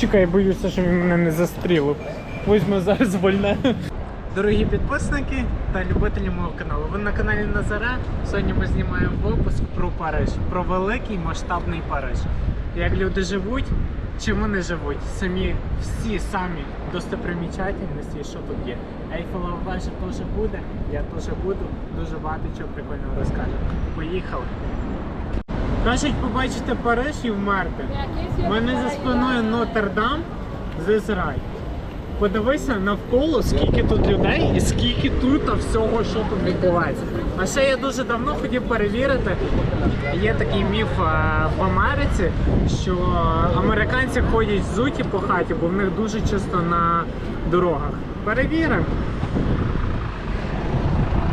Чекай, боюся, що він мене не застрілив. Візьме зараз вольне. Дорогі підписники та любителі мого каналу. Ви на каналі Назара. Сьогодні ми знімаємо випуск про Париж, про великий масштабний Париж. Як люди живуть, чим вони живуть? Самі всі самі достопримічательності, що тут є. Ейфелева вежа теж буде, я теж буду. Дуже багато чого прикольного розкажу. Поїхали. Кажуть, побачите Париж і вмерти. У мене за спиною Нотр-Дам з Ізраїль. Подивися навколо, скільки тут людей і скільки тут всього, що тут відбувається. А ще я дуже давно хотів перевірити. Є такий міф е, в Америці, що американці ходять зуті по хаті, бо в них дуже часто на дорогах. Перевіримо.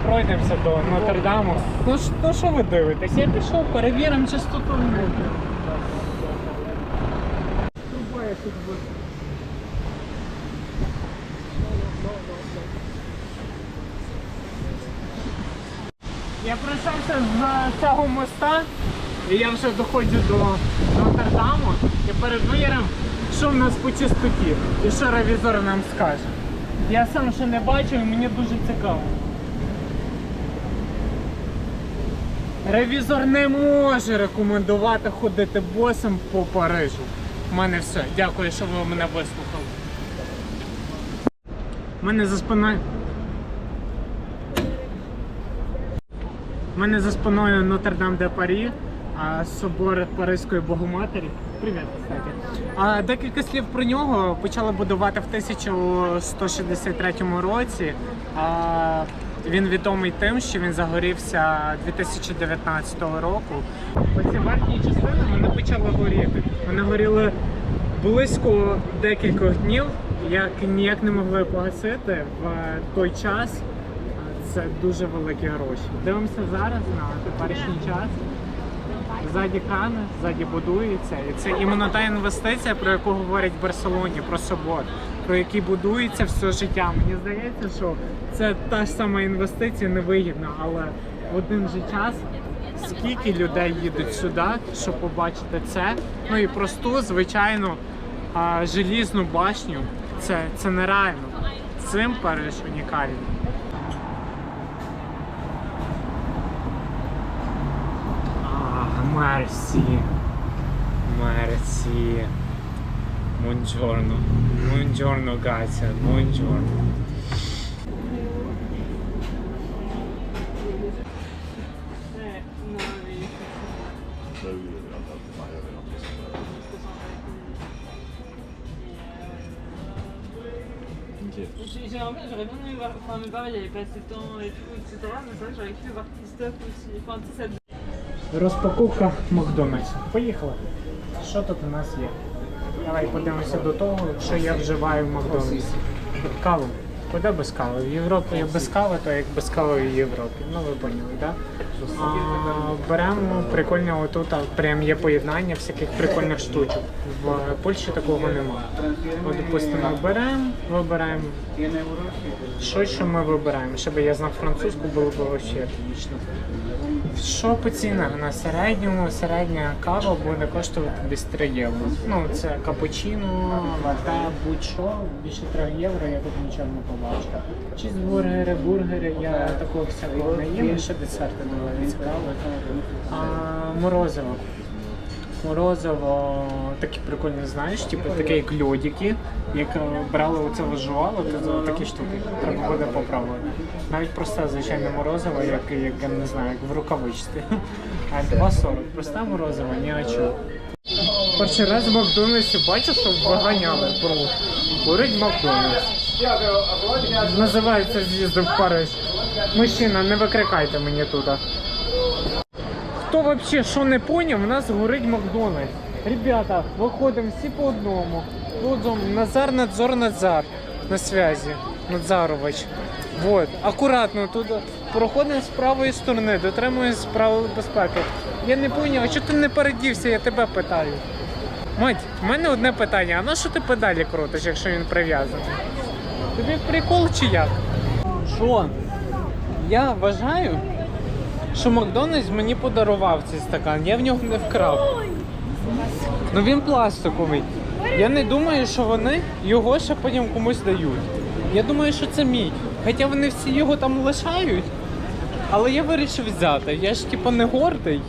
Пройдемося до Нотр-Даму. Ну що ви дивитесь? Я пішов, перевіримо чистоту. Труба я тут буду. Я пройшовся з цього моста, і я вже доходжу до Нотр-Даму і перевірив, що в нас по чистоті і що ревізор нам скаже. Я сам ще не бачив, і мені дуже цікаво. Ревізор не може рекомендувати ходити босом по Парижу. У мене все. Дякую, що ви мене вислухали. У мене за спиною. Мене за спиною Нотр-Дам де Парі, собор Паризької Богоматері. Привіт, кстати. А декілька слів про нього почали будувати в 1163 році. А він відомий тим, що він загорівся 2019 року. Оці верхні частини вони почали горіти. Вони горіли близько декількох днів, як ніяк не могли погасити в той час. Це дуже великі гроші. Дивимося зараз на теперішній час. Ззаді крани, ззаді будується. І це іменно та інвестиція, про яку говорять в Барселоні, про собор, про який будується все життя. Мені здається, що це та ж сама інвестиція невигідна, але в один же час скільки людей їдуть сюди, щоб побачити це. Ну і просту, звичайну желізну башню. Це, це нереально. Цим Париж унікальний. Merci. Merci. Buongiorno. Buongiorno, grazie. Buongiorno. J'ai- J'aimerais j'aurais bien aimé voir. Enfin, mes parents, il y avait passé temps et tout, etc. Mais c'est vrai que j'aurais kiffé voir Christophe aussi. Enfin, tu sais, ça Розпаковка Макдональдсу. Поїхали. Що тут у нас є? Давай подивимося до того, що я вживаю в Макдональдсі. Каву. Куди без кави? В Європі є без кави, то як без кави в Європі. Ну ви поняли, так? Да? Беремо прикольне отут, прям є поєднання всяких прикольних штучок. В Польщі такого немає. От, допустимо, беремо, вибираємо. Що що ми вибираємо? Щоб я знав французьку, було б вообще отлично. Що по цінах? На середньому середня кава буде коштувати десь 3 євро. Ну, це капучино, лате, будь-що, більше 3 євро, я тут нічого не побачу. Чізбургери, бургери, я такого всякого не їм, ще десерти доволі цікаво. А, морозиво. Морозиво такі прикольні, знаєш, типу такі як льодики, як е, брали оце виживало, то такі штуки. Треба буде попробувати. Навіть просте звичайне морозиво, як, як я не знаю, як в рукавичці. А 2,40. Просте морозиво, ні о чому. Перший раз в Макдональдсі бачу, що виганяли про курить Макдональдс. Називається з'їздив в Париж. Мужчина, не викрикайте мені тут. Хто взагалі що не поняв, у нас горить Макдональдс. Ребята, виходимо всі по одному. По одному. Назар, Надзор, Назар. На связі. Надзарович. Вот. Акуратно тут проходимо з правої сторони, дотримуємось правил безпеки. Я не поняв, а чого ти не передівся, я тебе питаю. Мать, в мене одне питання, а на що ти педалі крутиш, якщо він прив'язаний? Тобі прикол чи як? Що? Я вважаю, що Макдональдс мені подарував цей стакан, я в нього не вкрав. Ну він пластиковий. Я не думаю, що вони його ще потім комусь дають. Я думаю, що це мій. Хоча вони всі його там лишають. Але я вирішив взяти. Я ж типу не гордий.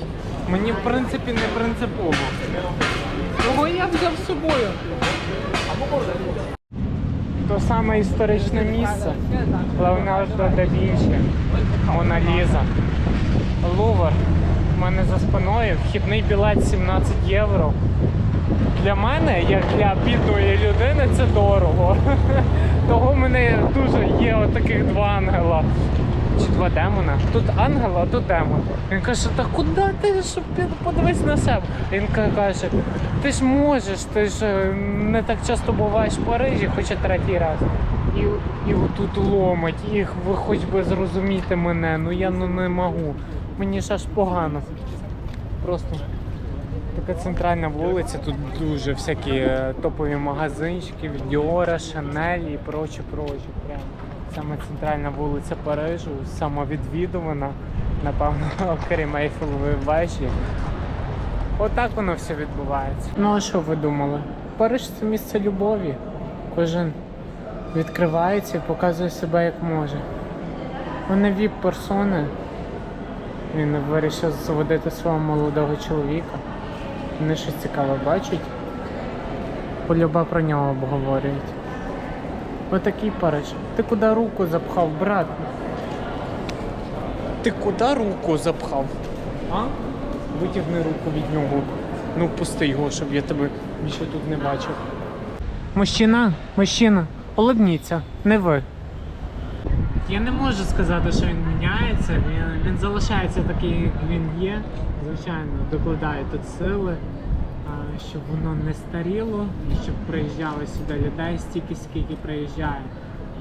Мені в принципі не принципово. Його я взяв з собою. То саме історичне місце. Леонардо да Вінчі, Мона Ліза. Лувр. У мене за спиною вхідний білет 17 євро. Для мене, як для бідної людини, це дорого. Того в мене дуже є отаких два ангела. Чи два демона. Тут ангел, а тут демон. Він каже, та куди ти щоб ти подивись на себе? Він каже, ти ж можеш, ти ж е, не так часто буваєш в Парижі, хоча третій раз. І, і отут ломить, і ви хоч би зрозуміти мене, ну я ну не можу. Мені ж аж погано. Просто така центральна вулиця, тут дуже всякі е, топові магазинчики, від Діора, Шанелі і прочі, прочі. Саме центральна вулиця Парижу, самовідвідувана, напевно, окрім Ейфелевої вежі. Отак воно все відбувається. Ну а що ви думали? Париж це місце любові. Кожен відкривається і показує себе як може. Вони віп-персони. Він вирішив заводити свого молодого чоловіка. Вони щось цікаве бачать. Полюба про нього обговорюють. Отакий Париж. Ти куди руку запхав, брат? Ти куди руку запхав? А? Витягни руку від нього. Ну, пусти його, щоб я тебе більше тут не бачив. Мужчина, мужчина, улыбніться, не ви. Я не можу сказати, що він міняється, він, він залишається такий, як він є. Звичайно, докладає тут сили, щоб воно не старіло, щоб приїжджало сюди людей стільки, скільки приїжджає.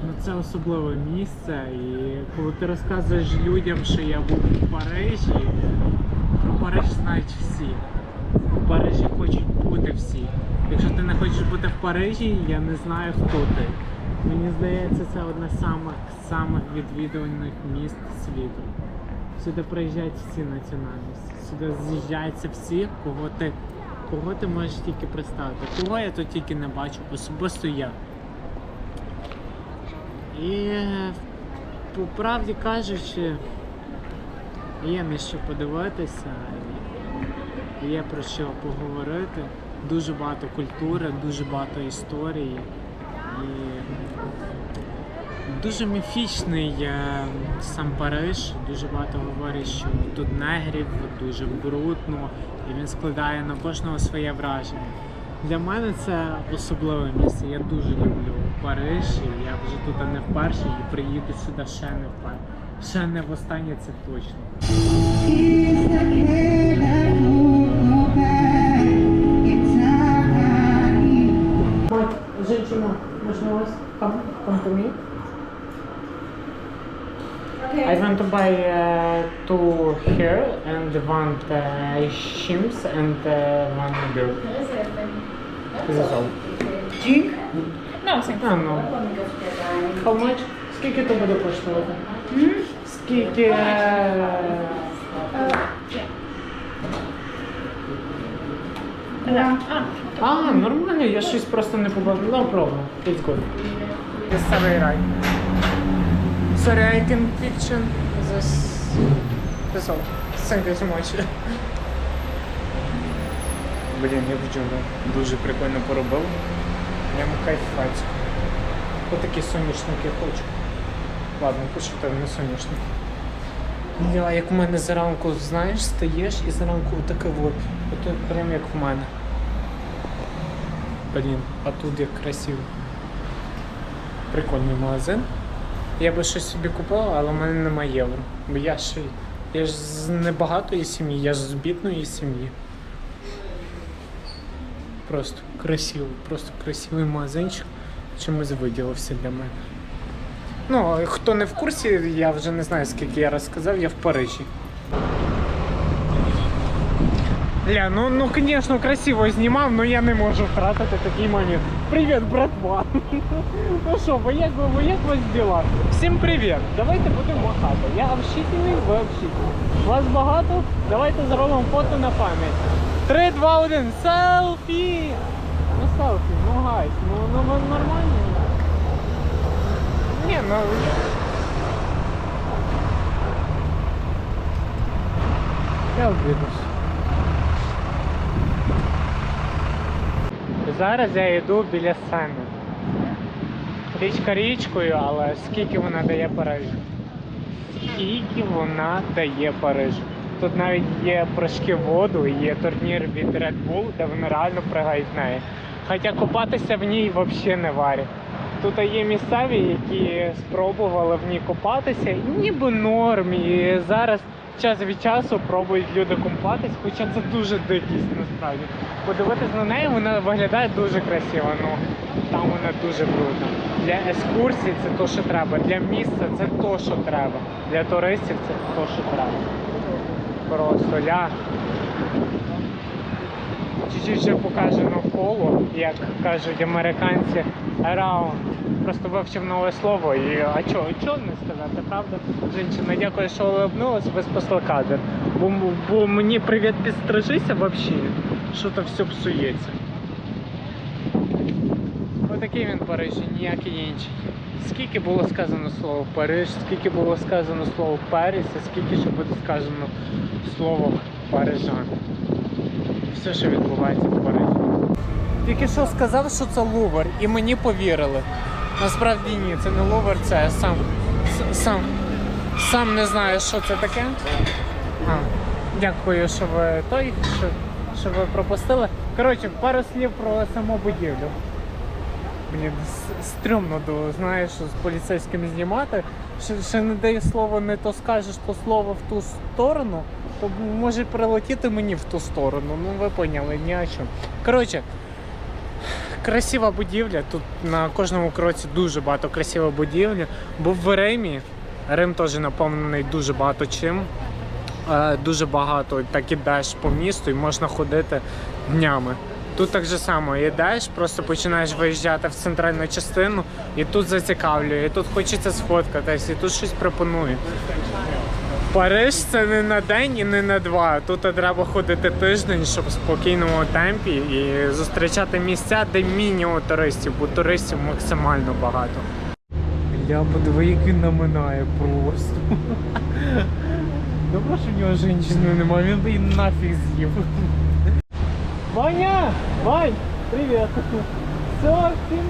Ну це особливе місце. І коли ти розказуєш людям, що я був у Парижі, про Париж знають всі. У Парижі хочуть бути всі. Якщо ти не хочеш бути в Парижі, я не знаю хто ти. Мені здається, це одне з самих самих відвідуваних міст світу. Сюди приїжджають всі національності. Сюди з'їжджаються всі, кого ти, кого ти можеш тільки представити. Кого я тут тільки не бачу, особисто я. І по правді кажучи, є на що подивитися, є про що поговорити. Дуже багато культури, дуже багато історії. Дуже міфічний сам Париж. Дуже багато говорять, що тут негрів, дуже брудно, і він складає на кожного своє враження. Для мене це особливе місце. Я дуже люблю Париж. і Я вже тут не вперше і приїду сюди ще не вперше. Ще не востаннє це точно. Женщина, можно вас come, come to me? I want to buy uh, two hair and one uh, shims and uh, one beard. This is all. Drink? No, thank А, ну. How much? Скільки то буде коштувати? Скільки... е, Yeah. А, нормально, я щось просто не побачив. No problem. It's good. Місцевий рай. Sorry, I can picture this. This all. Thank you so much. Блін, я в дуже прикольно поробив. Прям кайфать. Отакі соняшники хочу. Ладно, пошукаю не соняшники. Я, як в мене зранку, знаєш, стаєш і зранку таке от. От прям як в мене. Блін, а тут як красиво. Прикольний магазин. Я би щось собі купив, але в мене немає євро. Бо я ж я ж з небагатої сім'ї, я ж з бідної сім'ї. Просто красиво, просто красивий магазинчик чимось виділився для мене. Ну, хто не в курсі, я вже не знаю, скільки я раз сказав, я в Парижі. Ля, ну, ну, конечно, красиво знімав, але я не можу втратити такий момент. Привіт, братва! ну що, ви як, ви як у вас діла? Всім привіт! Давайте будемо махати. Я общительний, ви общительний. Вас багато? Давайте зробимо фото на пам'ять. 3, 2, 1, селфі! Ну селфі, ну гайс, ну, ну ви нормально. Ні, ну. Я Зараз я йду біля сцени. Річка річкою, але скільки вона дає Парижу? Скільки вона дає Парижу? Тут навіть є прыжки в воду, є турнір від Red Bull, де вони реально пригають в неї. Хоча купатися в ній взагалі не варять. Тут є місцеві, які спробували в ній купатися, і ніби норм. І зараз час від часу пробують люди купатись, хоча це дуже дикість насправді. Подивитись на неї, вона виглядає дуже красиво. Ну там вона дуже крута. Для екскурсій це то, що треба. Для місця це то, що треба. Для туристів це то, що треба. Просто ля. Чуть-чуть ще покажу навколо, як кажуть американці, around. Просто вивчив нове слово і а чого, чого не сказати, правда? Женщина, дякую, що улыбнулась, ви спасли кадр. Бо, бо мені привіт підстрижися взагалі, що то все псується. Отакий він Париж, ніякий інший. Скільки було сказано слово Париж, скільки було сказано слово Періс, а скільки ще буде сказано слово Парижан. Все, що відбувається в Парижі. Тільки що сказав, що це Лувр, і мені повірили. Насправді ні, це не Лувр, це сам. сам. Сам не знаю, що це таке. А, дякую, що ви той, що, що ви пропустили. Коротше, пару слів про саму будівлю. Мені стрьомно до, знаєш, з поліцейським знімати. Ще, ще не дай слово, не то скажеш то слово в ту сторону, то може прилетіти мені в ту сторону. Ну ви поняли, ні о чому. Коротше, красива будівля. Тут на кожному кроці дуже багато красивої будівлі. Був в Римі. Рим теж наповнений дуже багато чим. Е, Дуже багато так ідеш по місту і можна ходити днями. Тут так же само йдеш, просто починаєш виїжджати в центральну частину, і тут зацікавлює, і тут хочеться сфоткатись, і тут щось пропонує. Париж це не на день і не на два. Тут треба ходити тиждень, щоб в спокійному темпі і зустрічати місця, де мінімум туристів, бо туристів максимально багато. Я подиви, який наминає просто. Добре, що в нього жінки немає, він і нафіг з'їв. Ваня! Вань! Привіт! Все, всім,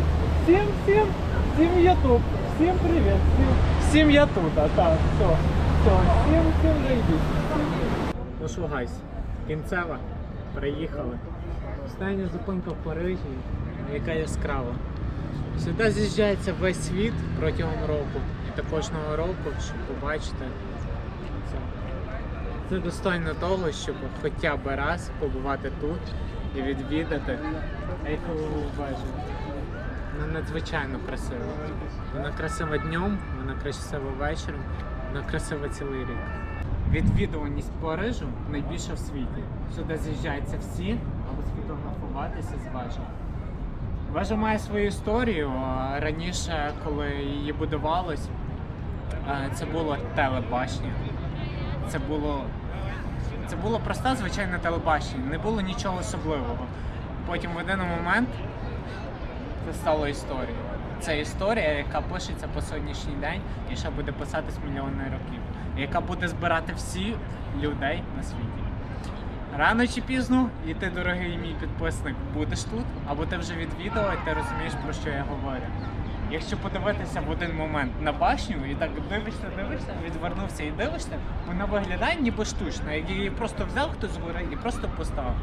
всім, всім, всім ютуб, всім привіт, всім, всім я тут, а так, все, все. Ну що, гайс, кінцева, приїхали. Остання зупинка в Парижі, яка яскрава. Сюди з'їжджається весь світ протягом року. І та кожного року, щоб побачити це. Це достойно того, щоб хоча б раз побувати тут і відвідати Ейфелеву вежу. Вона надзвичайно красива. Вона красива днем, вона красива вечором, вона красива цілий рік. Відвідуваність Парижу найбільша в світі. Сюди з'їжджаються всі, аби сфотографуватися з вежею. Вежа має свою історію. Раніше, коли її будувалось, це було телебачення. Це було. Це було проста звичайне телебачення, не було нічого особливого. Потім в один момент це стало історією. Це історія, яка пишеться по сьогоднішній день і ще буде писатись мільйони років, яка буде збирати всі людей на світі. Рано чи пізно, і ти, дорогий мій підписник, будеш тут, або ти вже відвідав, і ти розумієш, про що я говорю. Якщо подивитися в один момент на башню і так дивишся, дивишся, відвернувся і дивишся, вона виглядає ніби штучно, як її просто взяв хтось згори і просто поставив.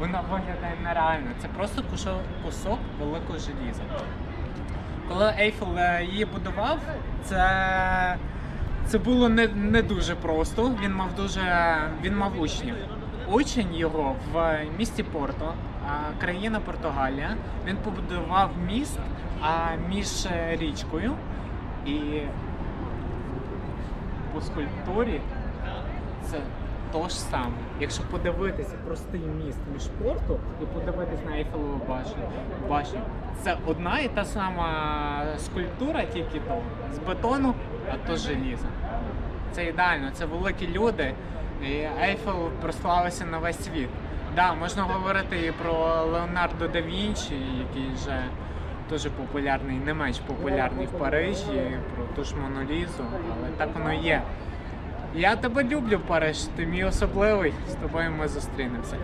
Вона виглядає нереально. Це просто кусок великого желіза. Коли Ейфел е, її будував, це, це було не, не дуже просто. Він мав дуже він мав учнів. Учень його в місті Порто, країна Португалія. Він побудував міст між е, річкою і по скульптурі це то ж саме. Якщо подивитися простий міст між порту і подивитись на Ейфелеву башню, башню, це одна і та сама скульптура, тільки то з бетону, а то з желіза. Це ідеально, це великі люди. і Ейфел прославився на весь світ. Да, можна говорити і про Леонардо да Вінчі, який вже дуже популярний, не менш популярний в Парижі, про ту ж Монолізу, але так воно є. Я тебе люблю, Париж, ти мій особливий. З тобою ми зустрінемося.